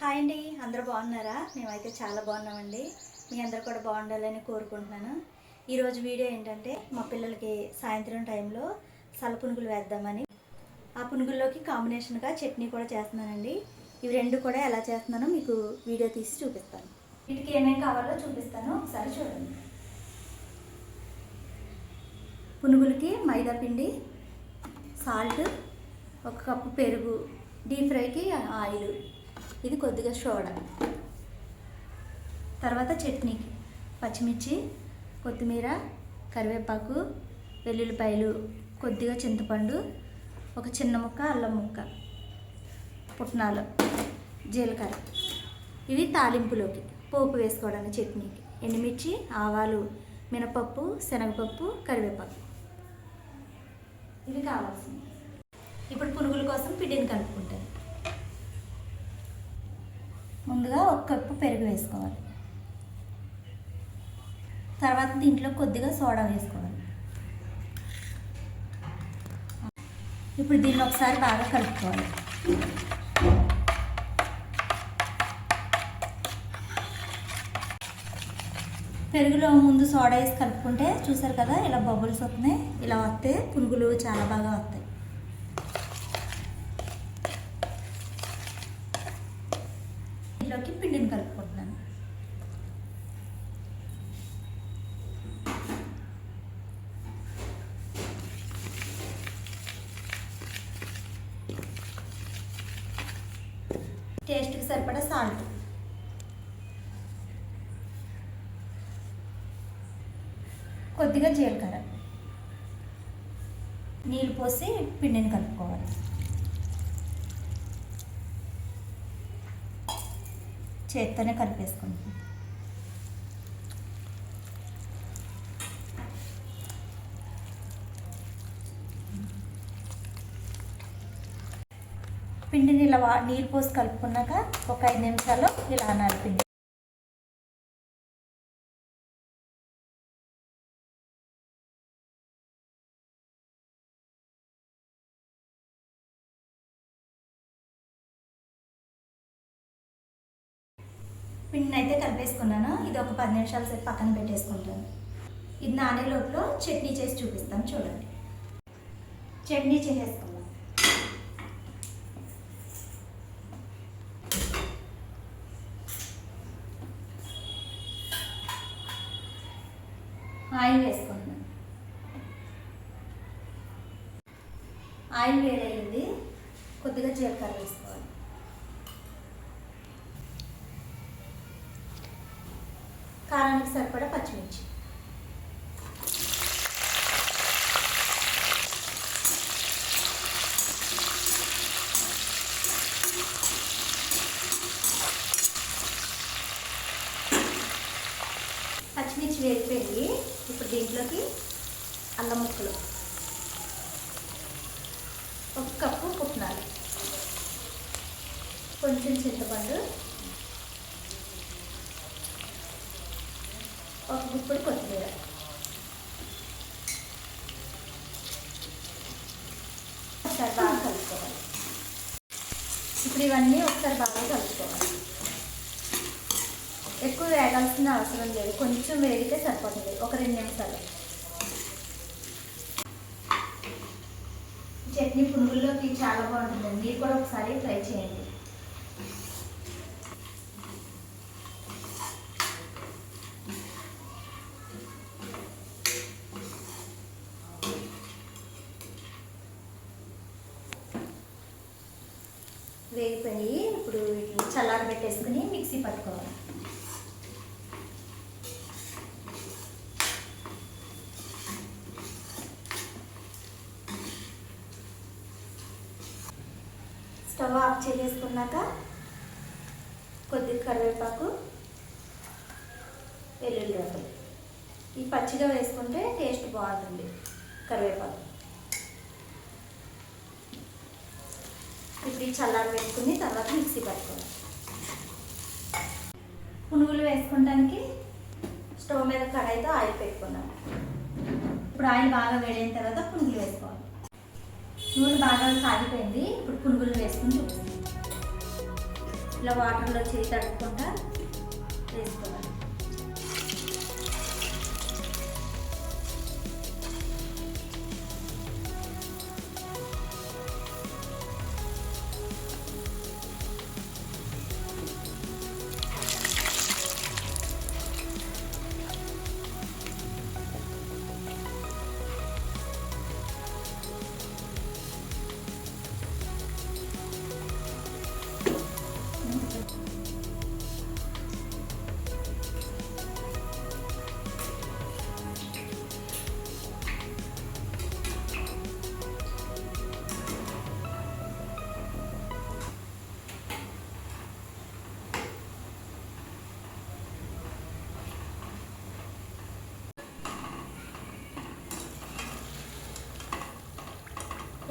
Hi అండి అందరూ బాగున్నారా? మేమైతే చాలా బాగున్నామండి. మీ అందరు కూడా బాగుండాలని కోరుకుంటున్నాను. ఈరోజు వీడియో ఏంటంటే మా పిల్లలకి సాయంత్రం టైంలో సల పునుగులు వేద్దామని. ఆ పునుగుల్లోకి కాంబినేషన్గా చట్నీ కూడా చేస్తున్నానండి. ఇవి రెండు కూడా ఎలా చేస్తున్నానో మీకు వీడియో తీసి చూపిస్తాను. వీటికి ఏమేమి కావాలో చూపిస్తాను. ఒకసారి చూడండి. పునుగులకి మైదా పిండి సాల్ట్ ఒక కప్పు పెరుగు డీప్ ఫ్రైకి ఆయిల్. ఇది కొద్దిగా సోడా. తర్వాత చట్నీకి పచ్చిమిర్చి కొత్తిమీర కరివేపాకు వెల్లుల్లిపాయలు కొద్దిగా చింతపండు ఒక చిన్న ముక్క అల్లం ముక్క పుట్నాలు జీలకర్ర. ఇవి తాలింపులోకి పోపు వేసుకోవడానికి చట్నీకి. ఎండుమిర్చి ఆవాలు మినపప్పు శనగపప్పు కరివేపాకు. ఇవి కావాల్సింది. ఇప్పుడు పునుగుల కోసం పిండిని కలుపుకుంటాను ముందుగా ఒక కప్పు పెరుగు వేసుకోవాలి. తర్వాత దీంట్లో కొద్దిగా సోడా వేసుకోవాలి. ఇప్పుడు దీన్ని ఒకసారి బాగా కలుపుకోవాలి. పెరుగులో ముందు సోడా వేసి కలుపుకుంటే చూసారు కదా ఇలా బబుల్స్ వస్తున్నాయి. ఇలా వస్తే పునుగులు చాలా బాగా వస్తాయి దీంట్లోకి పిండిని కలుపుకుంటున్నాను. టేస్ట్కి సరిపడా సాల్ట్. కొద్దిగా జీలకర్ర. నీళ్ళు పోసి పిండిని కలుపుకోవాలి. చేత్తోనే కలిపేసుకుంటాం. పిండిని ఇలా వా నీళ్ళు పోసి కలుపుకున్నాక ఒక ఐదు నిమిషాలు ఇలా అనాలి పిండి. పిండిని అయితే కలిపేసుకున్నాను. ఇది ఒక పది నిమిషాల సేపు పక్కన పెట్టేసుకుంటాను. ఇది నానే లోపల చట్నీ చేసి చూపిస్తాను చూడండి. చట్నీ చేసేసుకుందాం. ఆయిల్ వేసుకుంటున్నాను ఆయిల్ వేడయింది కొద్దిగా జీలకర్ర వేసుకోవాలి కారానికి సరిపడా పచ్చిమిర్చి పచ్చిమిర్చి వేగిపోయి ఇప్పుడు దీంట్లోకి అల్లం ముక్కలు. ఒక కప్పు పుట్నాలు. కొంచెం చింతపండు. ఒక గుప్పుడు కొత్తిమీర. ఒకసారి బాగా కలుపుకోవాలి. ఇప్పుడు ఇవన్నీ ఒకసారి బాగా కలుపుకోవాలి. ఎక్కువ వేగాల్సిన అవసరం లేదు. కొంచెం వేగితే సరిపోతుంది. ఒక రెండు నిమిషాలు. చట్నీ పునుగుల్లోకి చాలా బాగుంటుందండి మీరు కూడా ఒకసారి ట్రై చేయండి. వేగిపోయి ఇప్పుడు వీటిని చల్లారబెట్టేసుకుని మిక్సీ పట్టుకోవాలి. స్టవ్ ఆఫ్ చేసేసుకున్నాక కొద్దిగా కరివేపాకు వెల్లుల్లి రెబ్బలు ఈ పచ్చిగా వేసుకుంటే టేస్ట్ బాగుంటుంది కరివేపాకు. ఇప్పుడు చల్లారి పెట్టుకుని తర్వాత మిక్సీ పట్టుకోవాలి. పునుగులు వేసుకోవడానికి స్టవ్ మీద కడాయితో ఆయిల్ పెట్టుకున్నాం ఇప్పుడు ఆయిల్ బాగా వేడైన తర్వాత పునుగులు వేసుకోవాలి. నూనె బాగా కాగిపోయింది ఇప్పుడు పునుగులు వేసుకుని చూపిస్తాను. ఇలా వాటర్లో చేయి తడుపుకుంటా వేసుకోవాలి.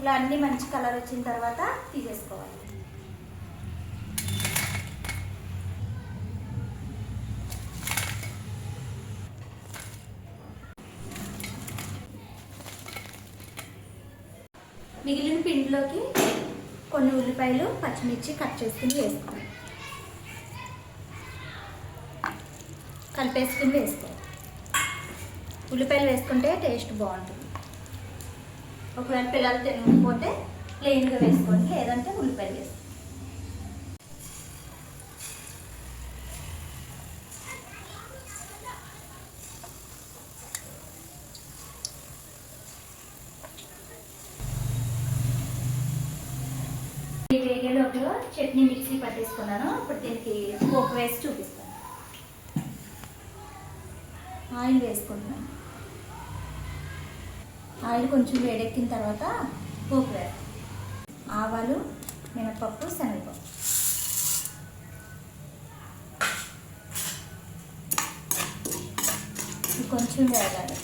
ఇట్లా అన్ని మంచి కలర్ వచ్చిన తర్వాత తీసేసుకోవాలి. మిగిలిన పిండిలోకి కొన్ని ఉల్లిపాయలు పచ్చిమిర్చి కట్ చేసుకుని వేసుకోవాలి. కలిపేసుకుని వేసుకోవాలి. ఉల్లిపాయలు వేసుకుంటే టేస్ట్ బాగుంటుంది. ఒకవేళ పిల్లలు తినకపోతే ప్లెయిన్గా వేసుకోండి. లేదంటే ఉల్లిపాయలు వేసుకోండి. ఈ చట్నీ మిక్సీ పట్టేసుకున్నాను. ఇప్పుడు దీనికి పోపు వేసి చూపిస్తాను. ఆయిల్ వేసుకుంటున్నాను. ఆయిల్ కొంచెం వేడెక్కిన తర్వాత పోపు వేయాలి. ఆవాలు మినపప్పు శనగపప్పు. కొంచెం వేగాలి.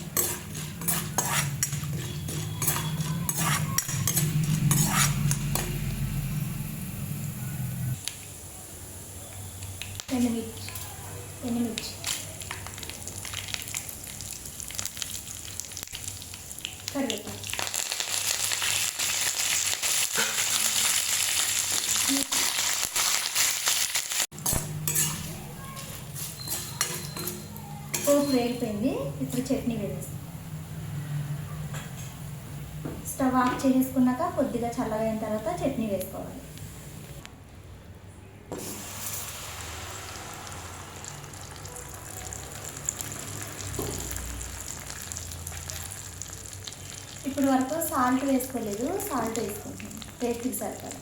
ఎనిమిది ఎనిమిది కరివేపాకు పోపు వేగిపోయింది ఇప్పుడు చట్నీ వేసేస్తాం. స్టవ్ ఆఫ్ చేసుకున్నాక కొద్దిగా చల్లగా అయిన తర్వాత చట్నీ వేసుకోవాలి. ఇప్పుడు వరకు సాల్ట్ వేసుకోలేదు సాల్ట్ వేసుకుంటున్నాం. టేస్ట్కి సరిపడా.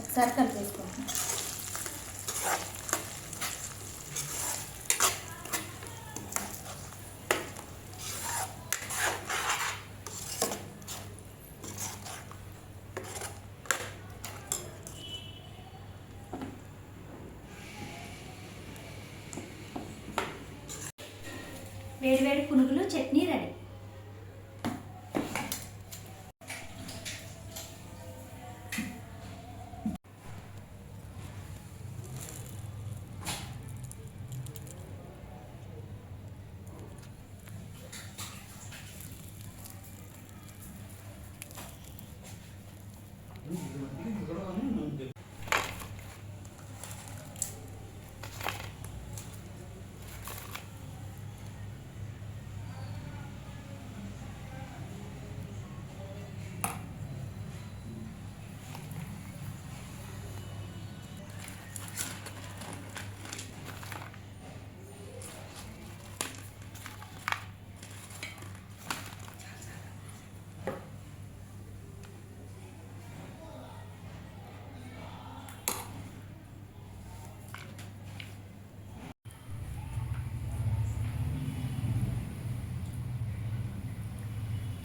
ఒకసారి కలిపేసుకుంటున్నాం. వేడివేడి పునుగులు చట్నీ రెడీ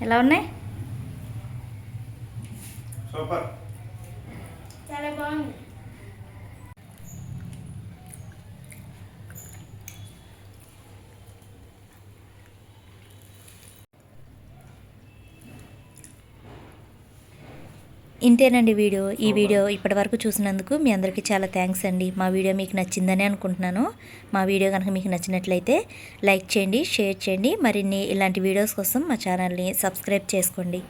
ఎలా ఉన్నాయి? సూపర్. చాలా బాగుంది. ఇంతేనండి వీడియో. ఈ వీడియో ఇప్పటివరకు చూసినందుకు మీ అందరికీ చాలా థ్యాంక్స్ అండి. మా వీడియో మీకు నచ్చిందని అనుకుంటున్నాను. మా వీడియో కనుక మీకు నచ్చినట్లయితే లైక్ చేయండి షేర్ చేయండి. మరిన్ని ఇలాంటి వీడియోస్ కోసం మా ఛానల్ని సబ్స్క్రైబ్ చేసుకోండి.